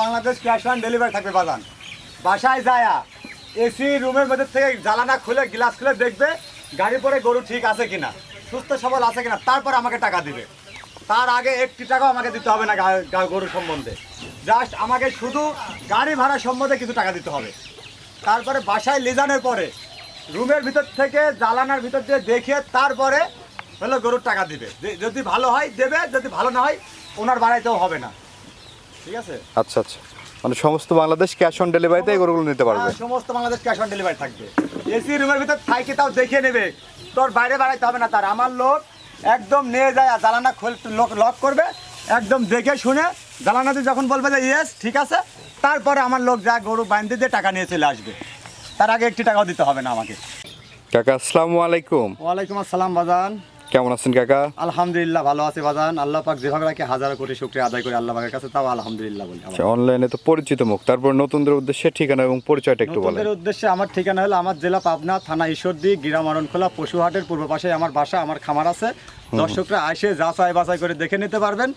Bangladesh cash on delivery থাকবে, বাজান। বাসায় যায়া এসি রুমের মধ্যে থেকে জ্বালানা খুলে, গ্লাস খুলে দেখবে গাড়ি পরে গরু ঠিক আছে কিনা, সুস্থ সবল আছে কিনা, তারপর আমাকে টাকা দিবে। তার আগে একটি টাকাও আমাকে দিতে হবে না গরু সম্বন্ধে। জাস্ট আমাকে শুধু গাড়ি ভাড়া সম্বন্ধে কিছু টাকা দিতে হবে। তারপরে বাসায় লিজানোর পরে রুমের ভিতর থেকে জ্বালানার ভিতর দিয়ে দেখে তারপরে হলো গরুর টাকা দিবে। যদি ভালো হয়, দেবে, যদি ভালো না হয়, ওনার বাড়াইতেও হবে না। ঠিক আছে? আচ্ছা আচ্ছা। মানে সমস্ত বাংলাদেশ ক্যাশ অন ডেলিভারিতে এই গরুগুলো নিতে পারবে? হ্যাঁ, সমস্ত বাংলাদেশ ক্যাশ অন ডেলিভারি থাকবে। এসি রুমের ভিতর থাইকে তাও দেখে নেবে। তোর বাইরে বাড়াইতে হবে না তার। আমার লোক একদম নিয়ে যায় আর জ্বালানা খোল লক লক করবে একদম দেখে শুনে জ্বালানাতে যখন বলবে যে ইয়েস ঠিক আছে। তারপরে আমার লোক যা গরু বাইন্ধে দিয়ে টাকা নিয়ে চলে আসবে। তার আগে একটি টাকাও দিতে হবে না আমাকে। কাকা আসসালামু আলাইকুম। ওয়ালাইকুম আসসালাম বাজান। কেমন আছেন কাকা? আলহামদুলিল্লাহ ভালো আছে বাজান। আল্লাহ পাক যেভাবে রাখে হাজারো কোটি শুক্রিয়া আদায় করে আল্লাহ পাকের কাছে তাও আলহামদুলিল্লাহ বলি আচ্ছা অনলাইনে তো পরিচিত মুখ। তারপর নতুনদের উদ্দেশ্যে ঠিকানা এবং পরিচয়টা একটু বলেন। নতুনদের উদ্দেশ্যে আমার ঠিকানা হলো আমার জেলা পাবনা থানা ঈশ্বরদী গিরামারণখোলা পশুহাটের পূর্ব পাশে আমার বাসা আমার খামার আছে। দর্শকরা আসে যাচাই বাছাই করে দেখে নিতে পারবেন।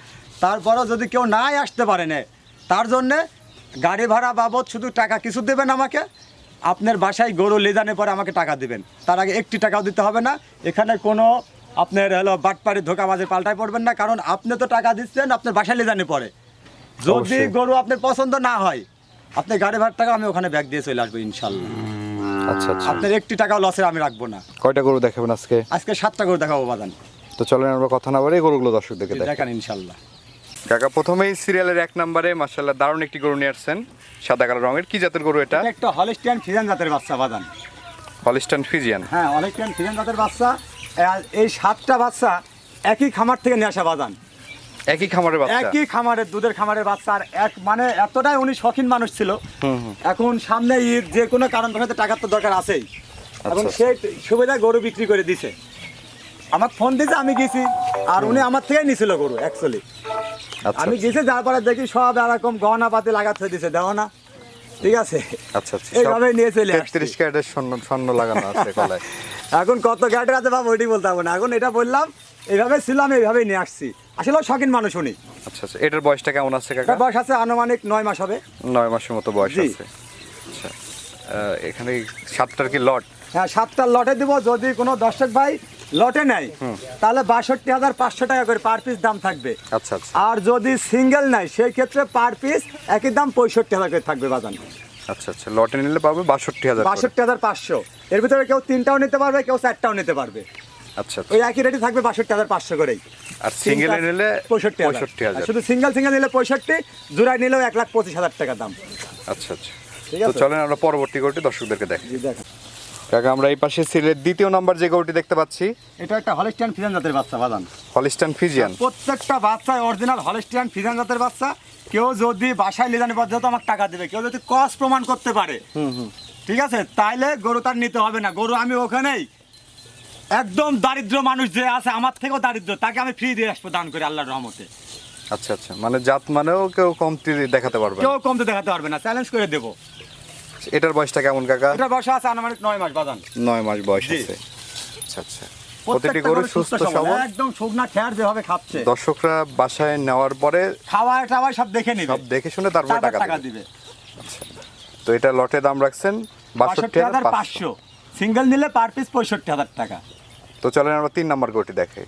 তারপরও যদি কেউ নাই আসতে পারে না তার জন্যে গাড়ি ভাড়া বাবদ শুধু টাকা কিছু দেবেন আমাকে। আপনার বাসায় গরু লেজানে পরে আমাকে টাকা দিবেন। তার আগে একটি টাকাও দিতে হবে না। এখানে কোনো আপনার হলো বাটপাড়ি ধোকাবাজের পাল্টায় পড়বেন না কারণ আপনি তো টাকা দিচ্ছেন আপনার বাসায় লেজানে পরে। যদি গরু আপনার পছন্দ না হয় আপনি গাড়ি ভাড়া টাকা আমি ওখানে ব্যাগ দিয়ে চলে আসব ইনশাল্লাহ। আচ্ছা আচ্ছা। আপনার একটি টাকাও লসের আমি রাখব না। কয়টা গরু দেখাবেন আজকে? আজকে সাতটা করে দেখাবো বাদান তো চলেন আমরা কথা না এই গরুগুলো দর্শকদেরকে দেখ দেখান ইনশাল্লাহ। কাকা প্রথমেই সিরিয়ালের এক নম্বরে মার্শাল্লাহ দারুণ একটি গরু নিয়ে আসছেন সাদা কালো রঙের। কি জাতের গরু এটা? একটা হলিস্টিয়ান ফিজান জাতের বাচ্চা বাদান হলিস্টান ফিজিয়ান হ্যাঁ হলিস্টিয়ান ফিজান জাতের বাচ্চা। এই সাতটা বাচ্চা একই খামার থেকে নিয়ে আসা বাদান একই খামারের বাচ্চা? একই খামারের দুধের খামারের বাচ্চা। আর এক মানে এতটাই উনি শখিন মানুষ ছিল। এখন সামনে ঈদ যে কোনো কারণ টাকার তো দরকার আছেই। এবং আচ্ছা। সেই সুবিধা গরু বিক্রি করে দিছে। আমার ফোন দিয়েছে আমি গেছি আর উনি আমার থেকেই নিছিল গরু অ্যাকচুয়ালি আচ্ছা আমি গেছি যার পরে দেখি সব এরকম গহনা পাতি লাগাতে দিছে দেও না। ঠিক আছে? আচ্ছা আচ্ছা এইভাবে নিয়ে চলে আসছি। তেত্রিশ ক্যারেটের স্বর্ণ স্বর্ণ লাগানো আছে গলায়। এখন কত গাড়ি আছে বাবা ওইটি বলতে পারব না। এখন এটা বললাম এইভাবে ছিলাম এইভাবেই নিয়ে আসছি। আসলে শখিন মানুষ উনি। আচ্ছা আচ্ছা এটার বয়সটা কেমন আছে কাকা? বয়স আছে আনুমানিক নয় মাস হবে। নয় মাসের মতো বয়স। আছে। আচ্ছা এখানে সাতটার কি লট? হ্যাঁ সাতটা লটে দিব। যদি কোনো দর্শক ভাই লটে নেয় তাহলে বাষট্টি হাজার পাঁচশো টাকা করে পার পিস দাম থাকবে। আচ্ছা আচ্ছা। আর যদি সিঙ্গেল নেয় সেই ক্ষেত্রে পার পিস একই দাম পঁয়ষট্টি হাজার করে থাকবে বাজান। আচ্ছা আচ্ছা। লটে নিলে পাবে বাষট্টি হাজার বাষট্টি হাজার পাঁচশো। এর ভিতরে কেউ তিনটাও নিতে পারবে কেউ চারটাও নিতে পারবে। আচ্ছা আচ্ছা। ওই একই রেটে থাকবে বাষট্টি হাজার পাঁচশো করেই। আর সিঙ্গেলে নিলে পঁয়ষট্টি পঁয়ষট্টি হাজার। শুধু সিঙ্গেল সিঙ্গেল নিলে পঁয়ষট্টি জোড়ায় নিলেও এক লাখ পঁচিশ হাজার টাকা দাম। আচ্ছা আচ্ছা। ঠিক আছে? চলেন আমরা পরবর্তী গরুটি দর্শকদেরকে দেখ। কাকা আমরা এই পাশে সিলের দ্বিতীয় নাম্বার যে গরুটি দেখতে পাচ্ছি। এটা একটা হলিস্টিয়ান ফিজান জাতের বাচ্চা বাদান হলিস্টান ফিজিয়ান প্রত্যেকটা বাচ্চা অরিজিনাল হলিস্টিয়ান ফিজান জাতের বাচ্চা। কেউ যদি বাসায় লিজানি পর্যন্ত আমার টাকা দেবে কেউ যদি কস প্রমাণ করতে পারে ঠিক আছে? তাইলে গরু তার নিতে হবে না। গরু আমি ওখানেই একদম দারিদ্র মানুষ যে আছে আমার থেকেও দারিদ্র তাকে আমি ফ্রি দিয়ে আসব দান করে আল্লাহর রহমতে। আচ্ছা আচ্ছা। মানে জাত মানেও কেউ কমতি দেখাতে পারবে। কেউ কমতে দেখাতে পারবে না। চ্যালেঞ্জ করে দেবো। এটার বয়সটা কেমন কাকা? এটা বসা আছে আনুমানিক নয় মাস বাদান নয় মাস বয়স আছে। আচ্ছা আচ্ছা। প্রত্যেকটা গরু সুস্থ সবল, একদম শুকনা খেয়ার যেভাবে খাচ্ছে। দর্শকরা বাসায় নেওয়ার পরে খাওয়া টাওয়া সব দেখে নিবে। সব দেখে শুনে তারপর টাকা টাকা দিবে। দিবে। তো এটা লটে দাম রাখছেন বাষট্টি হাজার পাঁচশো। সিঙ্গেল নিলে পার পিস পঁয়ষট্টি হাজার টাকা। তো চলেন আমরা তিন নাম্বার গরুটি দেখে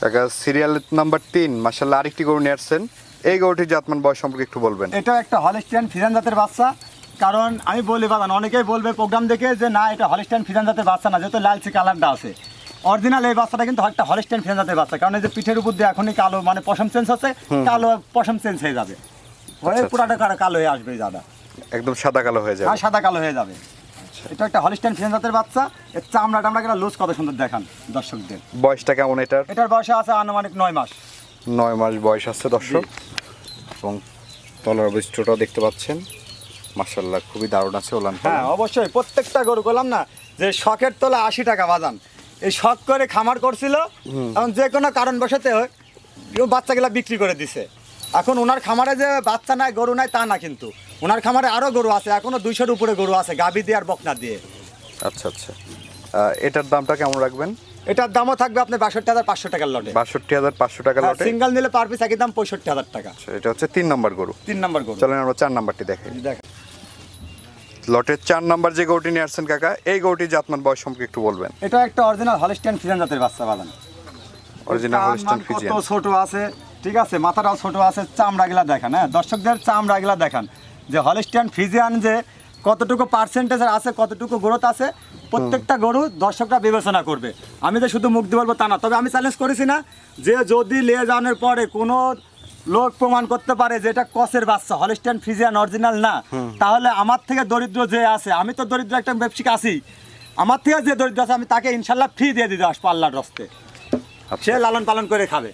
কাকা সিরিয়াল নাম্বার তিন। মাসাল্লাহ আরেকটি গরু নিয়ে আসছেন। এই গরুটির জাতমান বয়স সম্পর্কে একটু বলবেন। এটা একটা হলিস্টিয়ান ফিজান জাতের বাচ্চা। কারণ আমি বলি বাগান অনেকেই বলবে প্রোগ্রাম দেখে যে না এটা হলিস্টিয়ান ফিজান জাতের বাচ্চা না যেহেতু লালচে কালারটা আছে। অরিজিনাল এই বাচ্চাটা কিন্তু একটা হলিস্টিয়ান ফিজান জাতের বাচ্চা কারণ এই যে পিঠের উপর দিয়ে এখনই কালো মানে পশম চেঞ্জ হচ্ছে কালো পশম চেঞ্জ হয়ে যাবে। হয়ে আচ্ছা। পুরাটা কালো হয়ে আসবে দাদা। একদম সাদা কালো হয়ে যাবে। আর সাদা কালো হয়ে যাবে। এটা একটা হলিস্টিয়ান ফিজান জাতের বাচ্চা এর চামড়া টামড়া গেলে লুজ কত সুন্দর দেখান দর্শকদের। বয়সটা কেমন এটার? এটার বয়স আছে আনুমানিক নয় মাস। নয় মাস বয়স আছে দর্শক। এবং তলার বৈশিষ্ট্যটাও দেখতে পাচ্ছেন। মাসাল্লাহ খুবই দারুণ আছে ওলান হ্যাঁ অবশ্যই প্রত্যেকটা গরু করলাম না যে শখের তোলা আশি টাকা বাজান। এই শখ করে খামার করছিল এখন যে কোনো কারণ বসাতে হোক বাচ্চাগুলা বিক্রি করে দিছে। এখন ওনার খামারে যে বাচ্চা নাই গরু নাই তা না কিন্তু। ওনার খামারে আরও গরু আছে এখনও দুইশোর উপরে গরু আছে গাভি দিয়ে আর বকনা দিয়ে। আচ্ছা আচ্ছা। এটার দামটা কেমন রাখবেন? এটার দামও থাকবে আপনার বাষট্টি হাজার পাঁচশো টাকার লটে। বাষট্টি হাজার পাঁচশো টাকা লটে? সিঙ্গেল নিলে পার পিস একই দাম পঁয়ষট্টি হাজার টাকা। আচ্ছা, এটা হচ্ছে তিন নম্বর গরু। তিন নম্বর গরু। চলেন আমরা চার নাম্বারটি দেখাই দেখেন। লটের চার নাম্বার যে গরুটি নিয়ে আসছেন কাকা এই গরুটি জাতমান বয়স সম্পর্কে একটু বলবেন। এটা একটা অরিজিনাল হলিস্টিয়ান ফিজান জাতের বাচ্চা বাদান অরিজিনাল কান হলিস্টান ফিজিয়ান কত ছোট আছে? ঠিক আছে মাথাটাও ছোট আছে চামড়াগুলা দেখান হ্যাঁ? দর্শকদের চামড়াগুলা দেখান। যে হলিস্টিয়ান ফিজিয়ান যে কতটুকু পার্সেন্টেজ আছে কতটুকু গ্রোথ আছে প্রত্যেকটা গরু দর্শকরা বিবেচনা করবে। আমি যে শুধু মুখ দিয়ে বলব তা না তবে আমি চ্যালেঞ্জ করেছি না যে যদি লিয়ে যাওয়ার পরে কোনো লোক প্রমাণ করতে পারে যে এটা কসের বাচ্চা হলিস্টিয়ান ফিজিয়ান অরিজিনাল না। তাহলে আমার থেকে দরিদ্র যে আছে আমি তো দরিদ্র একটা ব্যবসায়িক আছি আমার থেকে যে দরিদ্র আছে আমি তাকে ইনশাল্লাহ ফ্রি দিয়ে দিতে আসব আল্লাহর রস্তে। সে লালন পালন করে খাবে।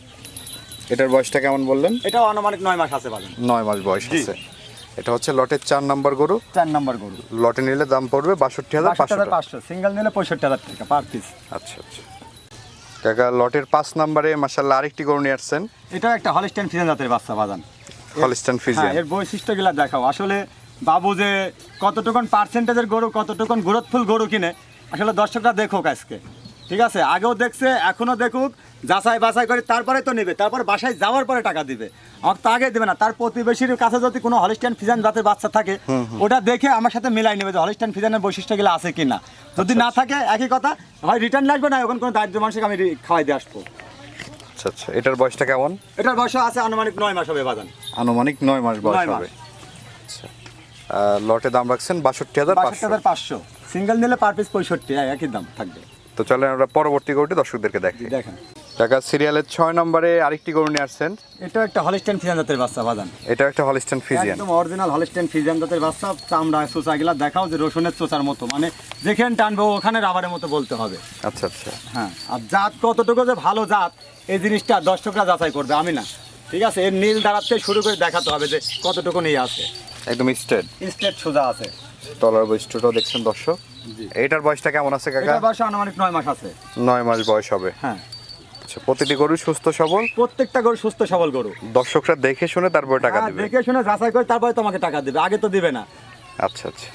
এটার বয়সটা কেমন বললেন? এটা আনুমানিক নয় মাস আছে বাজান নয় মাস বয়স। আছে। এটা হচ্ছে লটের চার নাম্বার গরু। চার নম্বর গরু। লটে নিলে দাম পড়বে বাষট্টি হাজার পাঁচশো সিঙ্গেল নিলে পঁয়ষট্টি হাজার টাকা পার পিস আচ্ছা আচ্ছা। কাকা লটের পাঁচ নাম্বারে মাসাল্লাহ আরেকটি গরু নিয়ে আসছেন। এটাও একটা হলিস্টাইন ফিজেন জাতের বাচ্চা বাজান। হলিস্টান হ্যাঁ ফিজিয়ান এর বৈশিষ্ট্যগুলো দেখাও। আসলে বাবু যে কতটুকুন পার্সেন্টেজের গরু কতটুকুন গ্রোথফুল গরু কিনে আসলে দর্শকরা দেখুক আজকে। ঠিক আছে? আগেও দেখছে এখনও দেখুক। যাচাই বাছাই করে তারপরে তো নেবে তারপর বাসায় যাওয়ার পরে টাকা দিবে। আমাকে তো আগে দেবে না তার প্রতিবেশীর কাছে যদি কোনো হলিস্টান ফিজান জাতের বাচ্চা থাকে ওটা দেখে আমার সাথে মিলাই নেবে যে হলিস্টান ফিজানের বৈশিষ্ট্যগুলো আছে কি না যদি না থাকে একই কথা হয় রিটার্ন লাগবে না এখন কোনো দারিদ্র মানুষকে আমি খাওয়াই দিয়ে আসব। আচ্ছা আচ্ছা। এটার বয়সটা কেমন? এটার বয়স আছে আনুমানিক নয় মাস হবে বাজান। আনুমানিক নয় মাস বয়স হবে। আচ্ছা। লটে দাম রাখছেন বাষট্টি হাজার বাষট্টি হাজার পাঁচশো। সিঙ্গেল নিলে পার পিস পঁয়ষট্টি হ্যাঁ, একই দাম থাকবে। তো চলেন আমরা পরবর্তী গরুটি দর্শকদেরকে দেখি দেখেন। টাকা সিরিয়ালের ছয় নম্বরে আরেকটি গরু নিয়ে আসছেন। এটা একটা হলিস্টেন ফিজান জাতের বাচ্চা বাজান। এটা একটা হলিস্টান ফিজিয়ান একদম অরিজিনাল হলিস্টেন ফিজান জাতের বাচ্চা চামড়া চোচা গুলা দেখাও যে রসুনের চোচার মতো। মানে যেখানে টানবো ওখানে রাবারের মতো বলতে হবে। আচ্ছা আচ্ছা। হ্যাঁ আর জাত কতটুকু যে ভালো জাত এই জিনিসটা দর্শকরা যাচাই করবে আমি না। ঠিক আছে এর নীল দাঁড়াতে শুরু করে দেখাতে হবে যে কতটুকু নিয়ে আছে একদম স্ট্রেট স্টেট সোজা আছে। তলার বৈশিষ্ট্যটাও দেখছেন দর্শক। এটার বয়সটা কেমন আছে কাকা? এটার বয়স আনুমানিক নয় মাস আছে। নয় মাস বয়স হবে। হ্যাঁ। আচ্ছা প্রতিটি গরু সুস্থ সবল? প্রত্যেকটা গরু সুস্থ সবল গরু। দর্শকরা দেখে শুনে তারপরে টাকা হ্যাঁ, দিবে। দেখে শুনে যাচাই করে তারপরে তোমাকে টাকা দিবে আগে তো দিবে না। আচ্ছা আচ্ছা।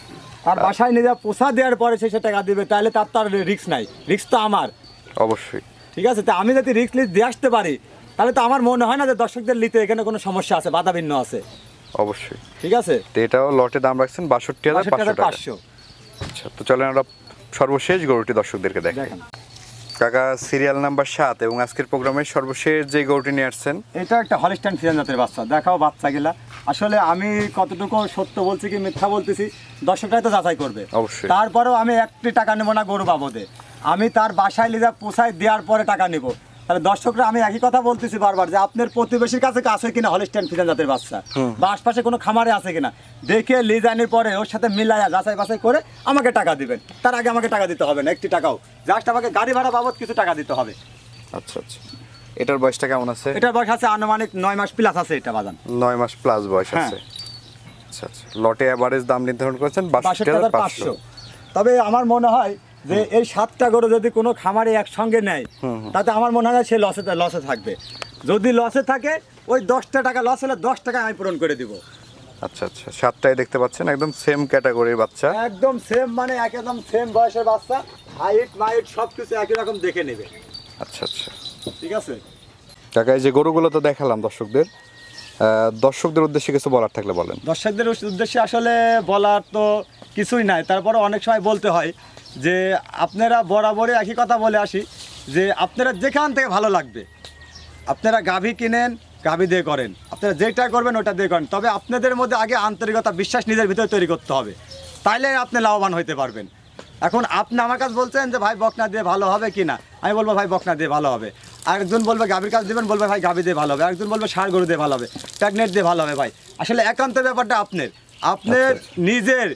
আর বাসায় নিয়ে পোষা দেওয়ার পরে সে টাকা দিবে তাহলে তার রিস্ক নাই। রিস্ক তো আমার। অবশ্যই। ঠিক আছে তো আমি যদি রিস্ক লিস্ট দিয়ে আসতে পারি তাহলে তো আমার মনে হয় না যে দর্শকদের নিতে এখানে কোনো সমস্যা আছে বাধা ভিন্ন আছে। অবশ্যই। ঠিক আছে? তো এটাও লটে দাম রাখছেন বাষট্টি হাজার পাঁচশো আচ্ছা তো চলেন আমরা সর্বশেষ গরুটি দর্শকদেরকে দেখেন। কাকা সিরিয়াল নাম্বার সাত এবং আজকের প্রোগ্রামের সর্বশেষ যে গরুটি নিয়ে আসছেন। এটা একটা হলিস্টান ফিরান জাতের বাচ্চা। দেখাও বাচ্চাগুলা। আসলে আমি কতটুকু সত্য বলছি কি মিথ্যা বলতেছি দর্শকরাই তো যাচাই করবে। অবশ্যই। তারপরেও আমি একটি টাকা নেব না গরু বাবদে। আমি তার বাসায় লিজা পোষায় দেওয়ার পরে টাকা নেব। তাহলে দর্শকরা আমি একই কথা বলতেছি বারবার যে আপনার প্রতিবেশীর কাছে আছে কিনা হলিস্টান ফিজান জাতের বাচ্চা। বা আশপাশে কোনো খামারে আছে কিনা। দেখে লিজানির পরে ওর সাথে মিলাইয়া যাচাই বাছাই করে আমাকে টাকা দিবেন। তার আগে আমাকে টাকা দিতে হবে না একটি টাকাও। জাস্ট আমাকে গাড়ি ভাড়া বাবদ কিছু টাকা দিতে হবে। আচ্ছা আচ্ছা। এটার বয়সটা কেমন আছে? এটার বয়স আছে আনুমানিক নয় মাস প্লাস আছে এটা বাজান। নয় মাস প্লাস বয়স হ্যাঁ। আছে। আচ্ছা আচ্ছা। লটে অ্যাভারেজ দাম নির্ধারণ করেছেন বাষট্টি হাজার পাঁচশো। তবে আমার মনে হয় যে এই সাতটা গরু যদি কোনো খামারে একসঙ্গে নেয় তাতে আমার মনে হয় সে লসে লসে থাকবে। যদি লসে থাকে ওই দশটা টাকা লস হলে দশ টাকা আমি পূরণ করে দিব। আচ্ছা আচ্ছা। সাতটায় দেখতে পাচ্ছেন একদম সেম ক্যাটাগরির বাচ্চা। একদম সেম মানে একদম সেম বয়সের বাচ্চা হাইট মাইট সব কিছু একই রকম দেখে নেবে। আচ্ছা আচ্ছা। ঠিক আছে? কাকা এই যে গরুগুলো তো দেখালাম দর্শকদের। দর্শকদের উদ্দেশ্যে কিছু বলার থাকলে বলেন। দর্শকদের উদ্দেশ্যে আসলে বলার তো কিছুই নাই। তারপরে অনেক সময় বলতে হয় যে আপনারা বরাবরই একই কথা বলে আসি যে আপনারা যেখান থেকে ভালো লাগবে আপনারা গাভী কিনেন গাভী দিয়ে করেন। আপনারা যেটা করবেন ওটা দিয়ে করেন। তবে আপনাদের মধ্যে আগে আন্তরিকতা বিশ্বাস নিজের ভিতরে তৈরি করতে হবে। তাইলে আপনি লাভবান হইতে পারবেন। এখন আপনি আমার কাছে বলছেন যে ভাই বকনা দিয়ে ভালো হবে কি না? আমি বলব ভাই বকনা দিয়ে ভালো হবে। আরেকজন বলবে গাভীর কাজ দেবেন? বলবে ভাই গাভী দিয়ে ভালো হবে। একজন বলবে সার গরু দিয়ে ভালো হবে। প্যাগনেট দিয়ে ভালো হবে ভাই। আসলে একান্ত ব্যাপারটা আপনার। আপনার নিজের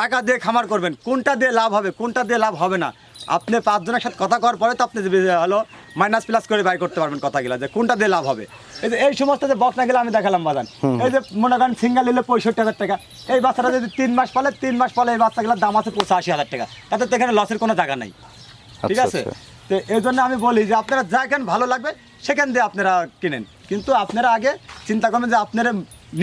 টাকা দিয়ে খামার করবেন। কোনটা দিয়ে লাভ হবে কোনটা দিয়ে লাভ হবে না। আপনি পাঁচজনের সাথে কথা করার পরে তো আপনি হলো মাইনাস প্লাস করে বাই করতে পারবেন কথাগুলো যে কোনটা দিয়ে লাভ হবে। এই যে এই সমস্ত যে বকনাগুলো আমি দেখালাম বাজান। এই যে মনে করেন সিঙ্গেল নিলে পঁয়ষট্টি হাজার টাকা। এই বাচ্চাটা যদি তিন মাস পালে তিন মাস পালে এই বাচ্চাগুলোর দাম আছে পঁচাশি হাজার টাকা। তাতে তো এখানে লসের কোনো জায়গা নেই। ঠিক আচ্ছা, আছে? আচ্ছা। তো এই জন্য আমি বলি যে আপনারা যেখান ভালো লাগবে সেখান দিয়ে আপনারা কিনেন। কিন্তু আপনারা আগে চিন্তা করবেন যে আপনারা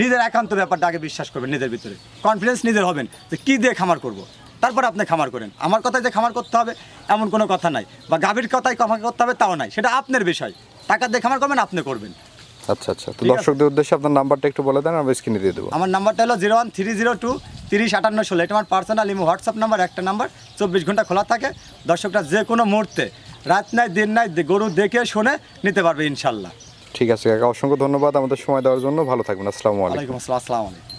নিজের একান্ত ব্যাপারটা আগে বিশ্বাস করবেন নিজের ভিতরে। কনফিডেন্স নিজের হবেন যে কী দিয়ে খামার করব। তারপর আপনি খামার করেন। আমার কথায় যে খামার করতে হবে এমন কোনো কথা নাই। বা গাভীর কথায় খামার করতে হবে তাও নাই। সেটা আপনার বিষয়। টাকা দিয়ে খামার করবেন আপনি করবেন। আচ্ছা আচ্ছা। তো দর্শকদের উদ্দেশ্যে আপনার নাম্বারটা একটু বলে দেন আমি স্ক্রিনে দিয়ে দেবো। আমার নাম্বারটা হলো zero one three zero two তিরিশ আটান্ন ষোলো। এটা আমার পার্সোনাল ইমো হোয়াটসঅ্যাপ নাম্বার একটা নাম্বার চব্বিশ ঘণ্টা খোলা থাকে। দর্শকরা যে কোনো মুহূর্তে রাত নাই দিন নাই গরু দেখে শুনে নিতে পারবে ইনশাল্লাহ। ঠিক আছে অসংখ্য ধন্যবাদ আমাদের সময় দেওয়ার জন্য। ভালো থাকবেন। আসসালামু আলাইকুম। আসসালাম, আসসালামু আলাইকুম।